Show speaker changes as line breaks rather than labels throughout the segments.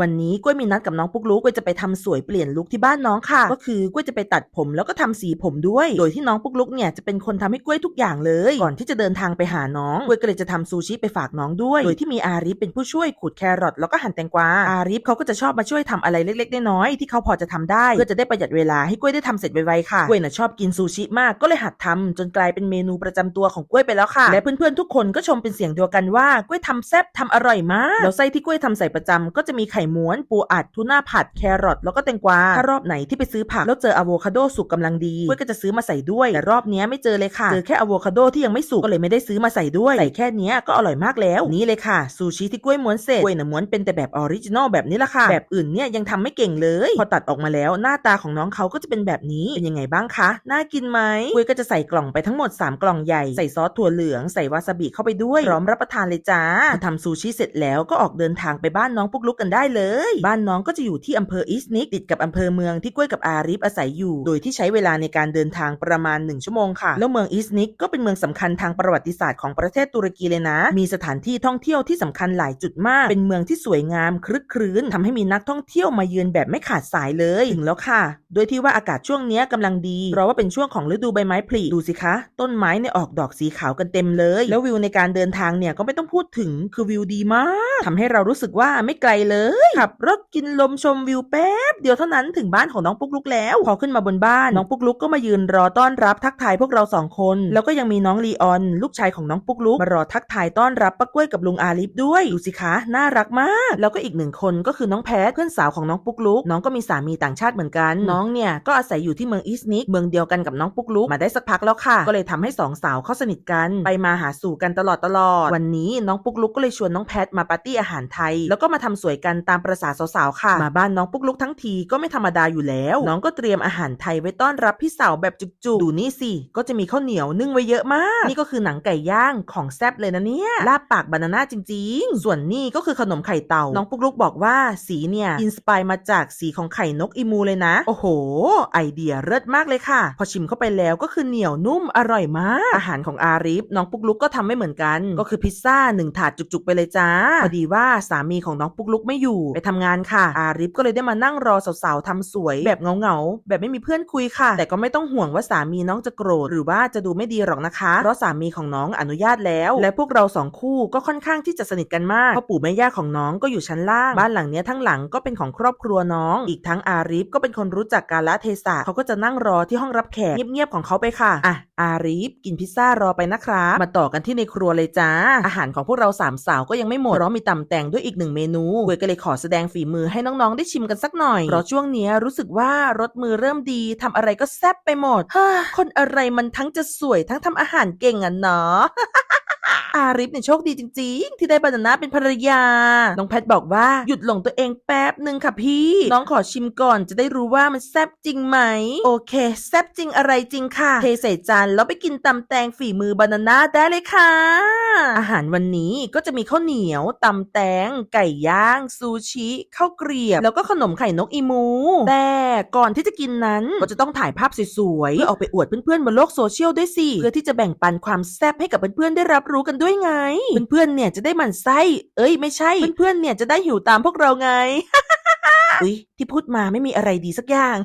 วันนี้กล้วยมีนัดกับน้องปุ๊กลุกกล้วยจะไปทำสวยเปลี่ยนลุคที่บ้านน้องค่ะ ก็คือกล้วยจะไปตัดผมแล้วก็ทำสีผมด้วย โดยที่น้องปุ๊กลุกเนี่ยจะเป็นคนทำให้กล้วยทุกอย่างเลย ก่อนที่จะเดินทางไปหาน้องกล้วยก็เลยจะทำซูชิไปฝากน้องด้วย โดยที่มีอาริฟเป็นผู้ช่วยขูดแครอทแล้วก็หั่นแตงกวา อาริฟเขาก็จะชอบมาช่วยทำอะไรเล็กๆน้อยๆที่เขาพอจะทำได้เพื่อจะได้ประหยัดเวลาให้กล้วยได้ทำเสร็จไวๆค่ะกล้วยน่ะชอบกินซูชิมากก็เลยหัดทำจนกลายเป็นเมนูประจำตัวของกล้วยไปแล้วค่ะ และเพื่อนๆทุกคนก็ชมเป็นเสียงเดียวกันว่ากล้วยทำแซ่บทำอร่อยมากแล้วไส้ที่กล้วยทำใส่ประจำก็จะมีไข่ม้วน ปูอัดทูน่าผัดแครอทแล้วก็แตงกวาถ้ารอบไหนที่ไปซื้อผักแล้วเจออะโวคาโดสุกกำลังดีกล้วยก็จะซื้อมาใส่ด้วย แต่รอบนี้ไม่เจอเลยค่ะเจอแค่อะโวคาโดที่ยังไม่สุกก็เลยไม่ได้ซื้อมาใส่ด้วยใส่แค่นี้ก็อร่อยมากแล้วนี่เลยค่ะซูชิที่กล้วยม้วนเสร็จกล้วยน่ะม้วนเป็นแต่แบบออริจินอลแบบนี้ละค่ะแบบอื่นเนี่ยยังทำไม่เก่งเลย พอตัดออกมาแล้วหน้าตาของน้องเขาก็จะเป็นแบบนี้เป็นยังไงบ้างคะน่ากินไหมกล้วยก็จะใส่กล่องไปทั้งหมด 3 กล่องใหญ่ใส่ซอสถั่วเหลืองใส่วาซาบิเข้าไปด้วยพร้อมรับประทานเลยจ้าพอทำซูชิเสร็จแล้วก็ออกเดินทางไปบ้านน้องปุ๊กลุกกันได้เลยบ้านน้องก็จะอยู่ที่อำเภออิสนิกติดกับอำเภอเมืองที่กล้วยกับอาริฟอาศัยอยู่ โดยที่ใช้เวลาในการเดินทางประมาณ 1 ชั่วโมงค่ะ แล้วเมืองอิสนิกก็เป็นเมืองสำคัญทางประวัติศาสตร์ของประเทศตุรกีเลยนะ มีสถานที่ท่องเที่ยวที่สำคัญหลายจุดมาก เป็นเมืองที่สวยงามคลึกครื้นทำให้มีนักท่องเที่ยวมาเยือนแบบไม่ขาดสายเลยถึงแล้วค่ะ โดยที่ว่าอากาศช่วงนี้ยกำลังดีเพราะว่าเป็นช่วงของฤดูใบไม้ผลิดูสิคะ ต้นไม้เนี่ยออกดอกสีขาวกันเต็มเลย แล้ววิวในการเดินทางเนี่ยก็ไม่ต้องพูดถึงคือวิวดีมากทำให้เรารู้สึกว่าไม่ไกลเลย ขับรถกินลมชมวิวแป๊บเดียวเท่านั้นถึงบ้านของน้องปุ๊กลุกแล้วพอขึ้นมาบนบ้านน้องปุ๊กลุกก็มายืนรอต้อนรับทักทายพวกเราสองคน แล้วก็ยังมีน้องลีออน ลูกชายของน้องปุ๊กลุกมารอทักทายต้อนรับป้ากล้วยกับลุงอาลิฟด้วยดูสิคะน่ารักมาก แล้วก็อีกหนึ่งคนก็คือน้องแพทเพื่อนสาวของน้องปุ๊กลุกน้องก็มีสามีต่างชาติเหมือนกัน น้องเนี่ยก็อาศัยอยู่ที่เมืองอิสนิกเมืองเดียวกันกับน้องปุ๊กลุกมาได้สักพักแล้วค่ะ ก็เลยทำให้สองสาวเข้าสนิทกันไปมาหาสู่กันตลอดตลอดวันนี้น้องปุ๊กลุกก็เลยชวนน้องแพทมาปาร์ตี้อาหารไทย แล้วก็มาทำสวยกันตามประษาสาวๆค่ะ มาบ้านน้องปุ๊กลุกทั้งทีก็ไม่ธรรมดาอยู่แล้ว น้องก็เตรียมอาหารไทยไว้ต้อนรับพี่สาวแบบจุกๆ ดูนี่สิ ก็จะมีข้าวเหนียวนึ่งไว้เยอะมาก นี่ก็คือหนังไก่ย่างของแซ่บเลยนะเนี่ยลาบปากบานาน่าจริง ๆ ส่วนนี่ก็คือขนมไข่เต่า น้องปุ๊กลุกบอกว่าสีเนี่ยอินสปายมาจากสีของไข่นกอีมูเลยนะ โอ้โห ไอเดียเลิศมากเลยค่ะ พอชิมเข้าไปแล้วก็คือเหนียวนุ่มอร่อยมาก อาหารของอาริฟน้องปุ๊กลุกก็ทำไม่เหมือนกัน ก็คือพิซซ่าหนึ่งถาดจุกๆไปเลยจ้า พอดีว่าสามีของน้องปุ๊กลุกไม่อยู่ไปทำงานค่ะ อาริฟก็เลยได้มานั่งรอสาวๆทำสวยแบบเงาๆแบบไม่มีเพื่อนคุยค่ะ แต่ก็ไม่ต้องห่วงว่าสามีน้องจะโกรธหรือว่าจะดูไม่ดีหรอกนะคะ เพราะสามีของน้องอนุญาตแล้ว และพวกเราสองคู่ก็ค่อนข้างที่จะสนิทกันมากเพราะปู่แม่ย่าของน้องก็อยู่ชั้นล่าง บ้านหลังเนี้ยทั้งหลังก็เป็นของครอบครัวน้อง อีกทั้งอาริฟก็เป็นคนรู้จักกาลเทศะเขาก็จะนั่งรอที่ห้องรับแขกเงียบๆของเขาไปค่ะอะอาริฟกินพิซซ่ารอไปนะครับมาต่อกันที่ในครัวเลยจ้าอาหารของพวกเราสามสาวก็ยังไม่หมดเพราะมีตำแต่งด้วยอีกหนึ่งเมนูเวยก็เลยขอแสดงฝีมือให้น้องๆ ได้ชิมกันสักหน่อย เพราะช่วงนี้รู้สึกว่ารสมือเริ่มดีทำอะไรก็แซ่บไปหมด คนอะไรมันทั้งจะสวยทั้งทำอาหารเก่งอะเนาะ อาริฟเนี่ยโชคดีจริง ๆ ที่ได้บานาน่าเป็นภรรยา น้องแพทบอกว่าหยุดหลงตัวเองแป๊บหนึ่งค่ะพี่ น้องขอชิมก่อนจะได้รู้ว่ามันแซ่บจริงไหม โอเค แซ่บจริงอะไรจริงค่ะ เทใส่จานแล้วไปกินตำแตงฝีมือบานาน่าได้เลยค่ะ อาหารวันนี้ก็จะมีข้าวเหนียวตำแตง ไก่ย่าง ซูชิข้าวเกรียบ แล้วก็ขนมไข่นกอีมู แต่ก่อนที่จะกินนั้นก็จะต้องถ่ายภาพสวยๆเพื่อเอาไปอวดเพื่อนๆบนโลกโซเชียลด้วยสิเพื่อที่จะแบ่งปันความแซ่บให้กับเพื่อนๆได้รับรู้กันด้วยไง เพื่อนๆเนี่ยจะได้หมั่นไส้ เอ้ยไม่ใช่ เพื่อนๆเนี่ยจะได้หิวตามพวกเราไง อุ๊ย ที่พูดมาไม่มีอะไรดีสักอย่าง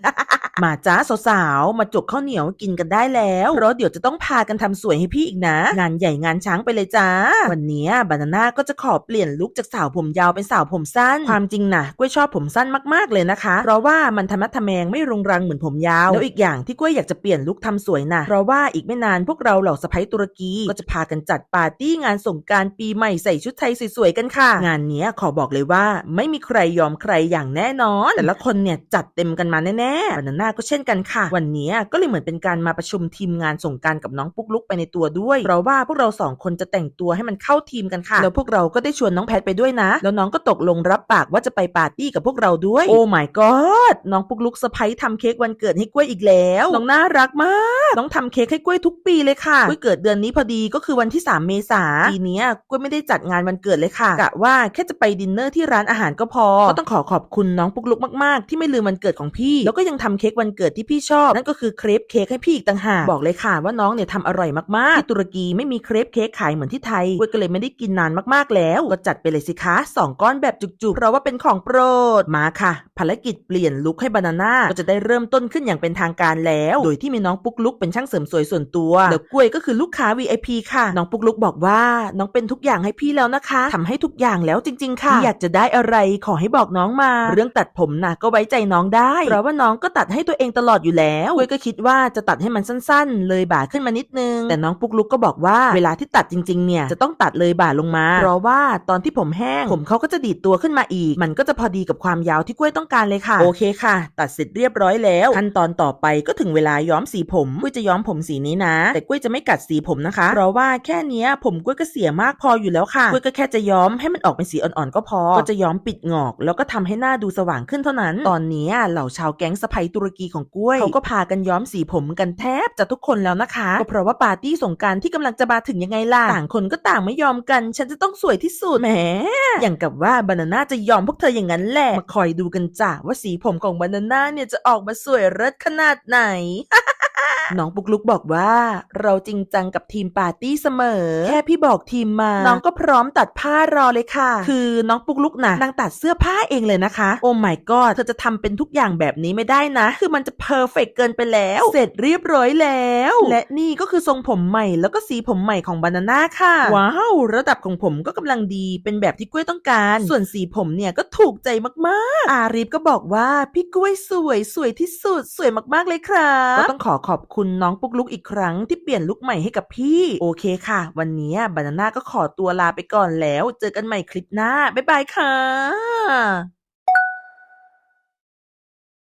มาจ้าสาวๆ มาจกข้าวเหนียวกินกันได้แล้วเพราะเดี๋ยวจะต้องพากันทำสวยให้พี่อีกนะ งานใหญ่งานช้างไปเลยจ้า วันเนี้บานาน่าก็จะขอเปลี่ยนลุคจากสาวผมยาวเป็นสาวผมสั้น ความจริงนะกล้วยชอบผมสั้นมากๆเลยนะคะ เพราะว่ามันธรรมะทะแมงไม่รุงรังเหมือนผมยาว แล้วอีกอย่างที่กล้วยอยากจะเปลี่ยนลุคทำสวยนะเพราะว่าอีกไม่นานพวกเราเหล่าสะพ้ยตุรกี ก็จะพากันจัดปาร์ตี้งานสงกรารปีใหม่ใส่ชุดไทยสวยๆกันค่ะ งานเนี้ยขอบอกเลยว่าไม่มีใครยอมใครอย่างแน่นอน แต่ละคนเนี่ยจัดเต็มกันมาแน่ๆบานาน่าก็เช่นกันค่ะ วันนี้ก็เลยเหมือนเป็นการมาประชุมทีมงานสงกรารกับน้องปุ๊กลุกไปในตัวด้วย เพราะว่าพวกเราสองคนจะแต่งตัวให้มันเข้าทีมกันค่ะ แล้วพวกเราก็ได้ชวนน้องแพทไปด้วยนะ แล้วน้องก็ตกลงรับปากว่าจะไปปาร์ตี้กับพวกเราด้วย โอ้ my god น้องปุ๊กลุกสะพ้ยทำเค้กวันเกิดให้กล้วยอีกแล้ว น้องน่ารักมาก น้องทำเค้กให้กล้วยทุกปีเลยค่ะ กล้วยเกิดเดือนนี้พอดีก็คือวันที่ 3 เมษาปีเนี้ยกล้วยไม่ได้จัดงานวันเกิดเลยค่ะกะว่าแค่จะไปดินเนอร์ที่ร้านอาหารก็พอ ก็ต้องขอขอบคุณน้องปุกลุกมากๆ ที่ไม่ลืมวันเกิดของพี่ แล้วก็ยังทำเค้กวันเกิดที่พี่ชอบ นั่นก็คือเครปเค้กให้พี่อีกต่างหากบอกเลยค่ะว่าน้องเนี่ยทำอร่อยมากๆที่ตุรกีไม่มีเครปเค้กขายเหมือนที่ไทยกล้วยก็เลยไม่ได้กินนานมากๆแล้ว ก็จัดไปเลยสิคะสองก้อนแบบจุกๆเพราะว่าเป็นของโปรดมาค่ะ ภารกิจเปลี่ยนลุคให้บานาน่าก็จะได้เริ่มต้นขึ้นอย่างเป็นทางการแล้ว โดยที่มีน้องปุกลุกเป็นช่างเสริมสวยส่วนตัวแล้วกล้วยก็คือลูกค้า VIP ค่ะ น้องปุกลุกบอกว่าน้องเป็นทุกอย่างให้พี่แล้วนะคะทำให้ทุกอย่างแล้วจริง ๆ ค่ะ อยากจะได้อะไรขอให้บอกน้องมาเรื่องตัดผมนะก็ไว้ใจน้องได้เพราะว่าน้องก็ตัดให้ตัวเองตลอดอยู่แล้วกล้วยก็คิดว่าจะตัดให้มันสั้น ๆ เลยบ่าขึ้นมานิดนึง แต่น้องปุ๊กลุกก็บอกว่าเวลาที่ตัดจริงๆเนี่ยจะต้องตัดเลยบ่าลงมา เพราะว่าตอนที่ผมแห้ง ผมเขาก็จะดีดตัวขึ้นมาอีก มันก็จะพอดีกับความยาวที่กล้วยต้องการเลยค่ะ โอเคค่ะ ตัดเสร็จเรียบร้อยแล้ว ขั้นตอนต่อไปก็ถึงเวลาย้อมสีผมกล้วยจะย้อมผมสีนี้นะ แต่กล้วยจะไม่กัดสีผมนะคะ เพราะว่าแค่เนี้ยผมกล้วยก็เสียมากพออยู่แล้วค่ะกล้วยก็แค่จะย้อมให้มันออกเป็นสีอ่อนๆก็พอ ก็จะย้อมปิดงอก แล้วก็ทำให้หน้าดูสว่างขึ้นเท่านั้น ตอนเนี้ยเหล่าชาวแก๊งสะใภ้ตุรกีของกล้วยเขาก็พากันย้อมสีผมกันแทบจะทุกคนแล้วนะคะก็เพราะว่าปาร์ตี้สงกรารที่กำลังจะมาถึงยังไงล่ะต่างคนก็ต่างไม่ยอมกัน ฉันจะต้องสวยที่สุดแหมอย่างกับว่าบานาน่าจะยอมพวกเธออย่างนั้นแหละมาคอยดูกันจ้ะว่าสีผมของบานาน่าเนี่ยจะออกมาสวยเลิศขนาดไหน น้องปุกลุกบอกว่า เราจริงจังกับทีมปาร์ตี้เสมอ แค่พี่บอกทีมมา น้องก็พร้อมตัดผ้ารอเลยค่ะ คือน้องปุกลุกนะนางตัดเสื้อผ้าเองเลยนะคะ โอ้ my god เธอจะทำเป็นทุกอย่างแบบนี้ไม่ได้นะ คือมันจะเพอร์เฟกเกินไปแล้ว เสร็จเรียบร้อยแล้ว และนี่ก็คือทรงผมใหม่แล้วก็สีผมใหม่ของบานาน่าค่ะ ว้าว ระดับของผมก็กำลังดี เป็นแบบที่กล้วยต้องการ ส่วนสีผมเนี่ยก็ถูกใจมากๆ อารีฟก็บอกว่าพี่กล้วยสวยสวยที่สุดสวยมากๆเลยครับก็ต้องขอขอบคุณน้องปุ๊กลุกอีกครั้งที่เปลี่ยนลุกใหม่ให้กับพี่ โอเคค่ะ วันนี้บานาน่าก็ขอตัวลาไปก่อนแล้ว เจอกันใหม่คลิปหน้า บ๊ายบายค่ะ